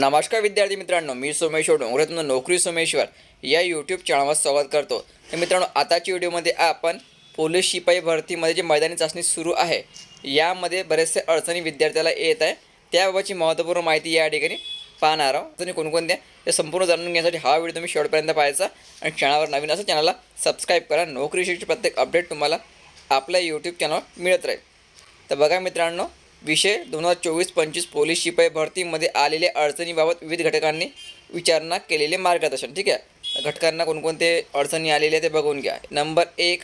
नमस्कार विद्यार्थी मित्रांनो मी सोमेश्वर डोंगरातून नोकरी सोमेश्वर या यूट्यूब चॅनलवर स्वागत करतो. तर मित्रांनो आताच्या व्हिडिओमध्ये आपण पोलीस शिपाई भरतीमध्ये जे मैदानी चाचणी सुरू आहे यामध्ये बरेचसे अडचणी विद्यार्थ्याला येत आहे. त्याबाबतची महत्त्वपूर्ण माहिती या ठिकाणी पाहणार आहोत. अडचणी कोणकोणत्या हे संपूर्ण जाणून घेण्यासाठी हा व्हिडिओ तुम्ही शेवटपर्यंत पाहायचा आणि चॅनलवर नवीन असं चॅनलला सबस्क्राईब करा. नोकरीविषयीची प्रत्येक अपडेट तुम्हाला आपल्या यूट्यूब चॅनलवर मिळत राहील. तर बघा मित्रांनो विषय दोन हजार चोवीस पंचवीस पोलीस शिपाई भरतीमध्ये आलेल्या अडचणीबाबत विविध घटकांनी विचारणा केलेले मार्गदर्शन. ठीक आहे? घटकांना कोणकोणते अडचणी आलेल्या ते बघून घ्या. नंबर एक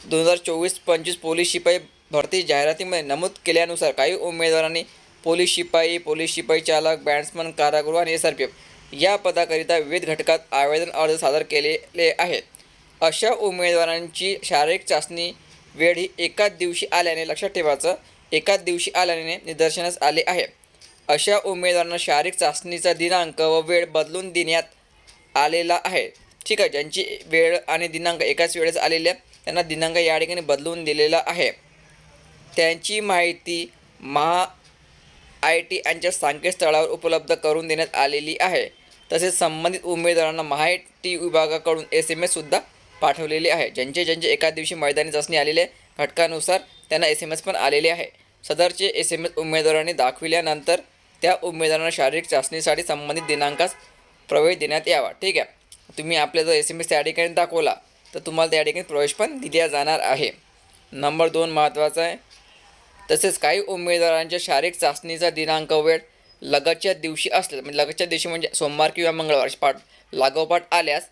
दोन हजार चोवीस पंचवीस पोलीस शिपाई भरती जाहिरातीमध्ये नमूद केल्यानुसार काही उमेदवारांनी पोलीस शिपाई पोलीस शिपाई चालक बॅट्समन कारागृह आणि एस आर पी एफ या पदाकरिता विविध घटकात आवेदन अर्ज सादर केलेले आहेत. अशा उमेदवारांची शारीरिक चाचणी वेळ ही एकाच दिवशी आल्याने लक्षात ठेवायचं एकाच दिवशी आल्याने निदर्शनास आले आहे. अशा उमेदवारांना शारीरिक चाचणीचा दिनांक व वेळ बदलून देण्यात आलेला आहे. ठीक आहे ज्यांची वेळ आणि दिनांक एकाच वेळेस आलेल्या त्यांना दिनांक या ठिकाणी बदलून दिलेला आहे. त्यांची माहिती महा आय टी यांच्या संकेतस्थळावर उपलब्ध करून देण्यात आलेली आहे. तसेच संबंधित उमेदवारांना माहिती विभागाकडून एस एम एससुद्धा पाठवलेले आहे. ज्यांचे ज्यांचे एका दिवशी मैदानी चाचणी आलेले घटकानुसार त्यांना एस एम एस पण आलेले आहे. सदरचे एस एम एस उमेदवारांनी दाखविल्यानंतर त्या उमेदवारांना शारीरिक चाचणीसाठी संबंधित दिनांकास प्रवेश देण्यात यावा. ठीक आहे. तुम्ही आपला जर एस एम एस त्या ठिकाणी दाखवला तर तुम्हाला त्या ठिकाणी प्रवेश पण दिला जाणार आहे. नंबर दोन महत्त्वाचा आहे. तसेच काही उमेदवारांच्या शारीरिक चाचणीचा दिनांक वेळ लगतच्या दिवशी असल्यास म्हणजे लगतच्या दिवशी म्हणजे सोमवार किंवा मंगळवार पाठ लागोपाठ आल्यास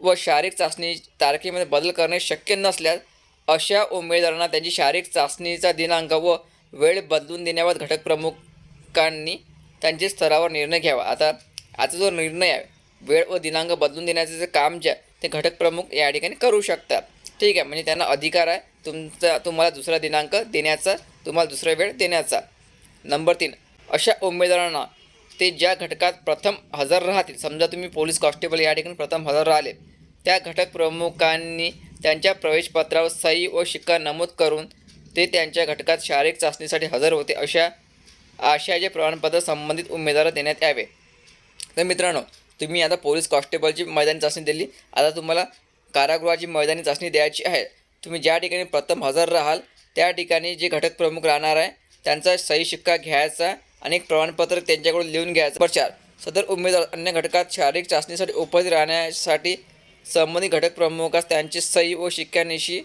व शारीरिक चाचणी तारखेमध्ये बदल करणे शक्य नसल्यास अशा उमेदवारांना त्यांची शारीरिक चाचणीचा दिनांक व वेळ बदलून देण्याबाबत घटक प्रमुखांनी त्यांच्या स्तरावर निर्णय घ्यावा. आता आता जो निर्णय आहे वेळ व दिनांक बदलून देण्याचं जे काम जे आहे ते घटक प्रमुख या ठिकाणी करू शकतात. ठीक आहे म्हणजे त्यांना अधिकार आहे तुमचा तुम्हाला दुसरा दिनांक देण्याचा तुम्हाला दुसरा वेळ देण्याचा. नंबर तीन अशा उमेदवारांना ते ज्या घटकात प्रथम हजर राहतील समजा तुम्ही पोलीस कॉन्स्टेबल या ठिकाणी प्रथम हजर राहिले त्या घटक प्रमुखांनी त्यांच्या प्रवेशपत्रावर सही व शिक्का नमूद करून ते त्यांच्या घटकात शारीरिक चाचणीसाठी हजर होते अशा आशयाचे प्रमाणपत्र संबंधित उमेदवार देण्यात यावे. तर मित्रांनो तुम्ही आता पोलीस कॉन्स्टेबलची मैदानी चाचणी दिली. आता तुम्हाला कारागृहाची मैदानी चाचणी द्यायची आहे. तुम्ही ज्या ठिकाणी प्रथम हजर राहाल त्या ठिकाणी जे घटक प्रमुख राहणार आहे त्यांचा सही शिक्का घ्यायचा आणि एक प्रमाणपत्र त्यांच्याकडून लिहून घ्यायचं. प्रचार. सदर उमेदवार अन्य घटकात शारीरिक चाचणीसाठी उपस्थित राहण्यासाठी संबंधित घटक प्रमुखास त्यांची सही व शिक्क्यानिशी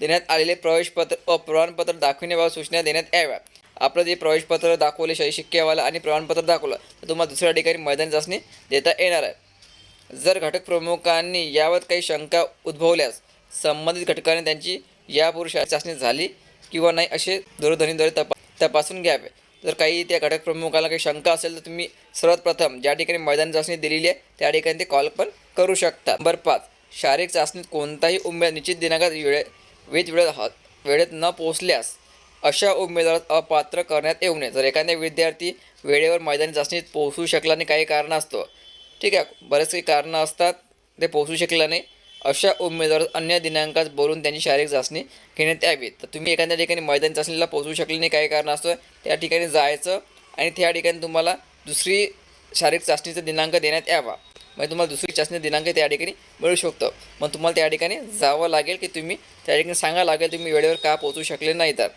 देण्यात आलेले प्रवेशपत्र व प्रमाणपत्र दाखविण्याबाबत सूचना देण्यात याव्या. आपलं जे प्रवेशपत्र दाखवले सही शिक्क्यावाला आणि प्रमाणपत्र दाखवलं तर तुम्हाला दुसऱ्या ठिकाणी मैदानी चाचणी देता येणार आहे. जर घटक प्रमुखांनी यावर काही शंका उद्भवल्यास संबंधित घटकाने त्यांची यापूर्वी चाचणी झाली किंवा नाही असे दूरध्वनीद्वारे तपा तपासून घ्यावे. जर काही त्या घटक प्रमुखाला काही शंका असेल तर तुम्ही सर्वात प्रथम ज्या ठिकाणी मैदानी चाचणी दिलेली आहे त्या ठिकाणी ते कॉल पण करू शकता. नंबर पाच शारीरिक चाचणीत कोणताही उमेदवार निश्चित दिनांकात वेळे वेळ वेळेत ह वेळेत न पोहोचल्यास अशा उमेदवारात अपात्र करण्यात येऊ नये. जर एखादा विद्यार्थी वेळेवर मैदानी चाचणीत पोहोचू शकला नाही काही कारण असतं. ठीक आहे बरेच काही कारणं असतात ते पोहोचू शकलं नाही. अशा उमेदवार अन्य दिनांकात बोलून त्यांची शारीरिक चाचणी घेण्यात यावी. तर तुम्ही एखाद्या ठिकाणी मैदानी चाचणीला पोहोचू शकले नाही काही कारण असतं त्या ठिकाणी जायचं आणि त्या ठिकाणी तुम्हाला दुसरी शारीरिक चाचणीचा दिनांक देण्यात यावा. म्हणजे तुम्हाला दुसरी चाचणी दिनांक त्या ठिकाणी मिळू शकतो. मग तुम्हाला त्या ठिकाणी जावं लागेल की तुम्ही त्या ठिकाणी सांगा लागेल तुम्ही वेळेवर का पोहोचू शकले नाही तर.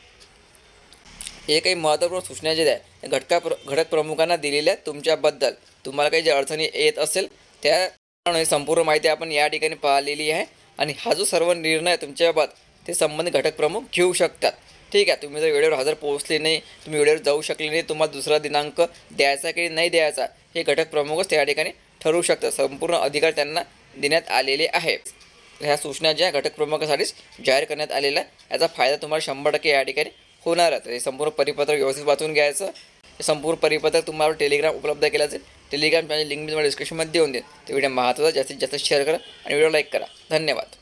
हे काही महत्त्वपूर्ण सूचना जे आहे घटका प्र घटक प्रमुखांना दिलेल्या तुमच्याबद्दल. तुम्हाला काही ज्या अडचणी येत असेल त्या ही संपूर्ण माहिती आपण या ठिकाणी पाहिलेली आहे. आणि हा जो सर्व निर्णय तुमच्याबाबत ते संबंधित घटक प्रमुख घेऊ शकतात. ठीक आहे तुम्ही जर वेळेवर हजर पोहोचले नाही तुम्ही वेळेवर जाऊ शकले नाही तुम्हाला दुसरा दिनांक द्यायचा की नाही द्यायचा हे घटक प्रमुखच त्या ठिकाणी ठरवू शकतात संपूर्ण अधिकार त्यांना देण्यात आलेले आहे ह्या सूचना ज्या घटक प्रमुखासाठीच जाहीर करण्यात आलेल्या याचा फायदा तुम्हाला शंभर टक्के या ठिकाणी होणारच. हे संपूर्ण परिपत्रक व्यवस्थित वाचून घ्यायचं. संपूर्ण परिपत्रक तुम्हाला टेलिग्राम उपलब्ध केला असेल टेलिग्राम चॅनल लिंक मी तुम्हाला डिस्क्रिप्शनमध्ये देऊन देईन. ते व्हिडिओ महत्त्वाचा जास्तीत जास्त शेअर करा आणि व्हिडिओ लाईक करा. धन्यवाद.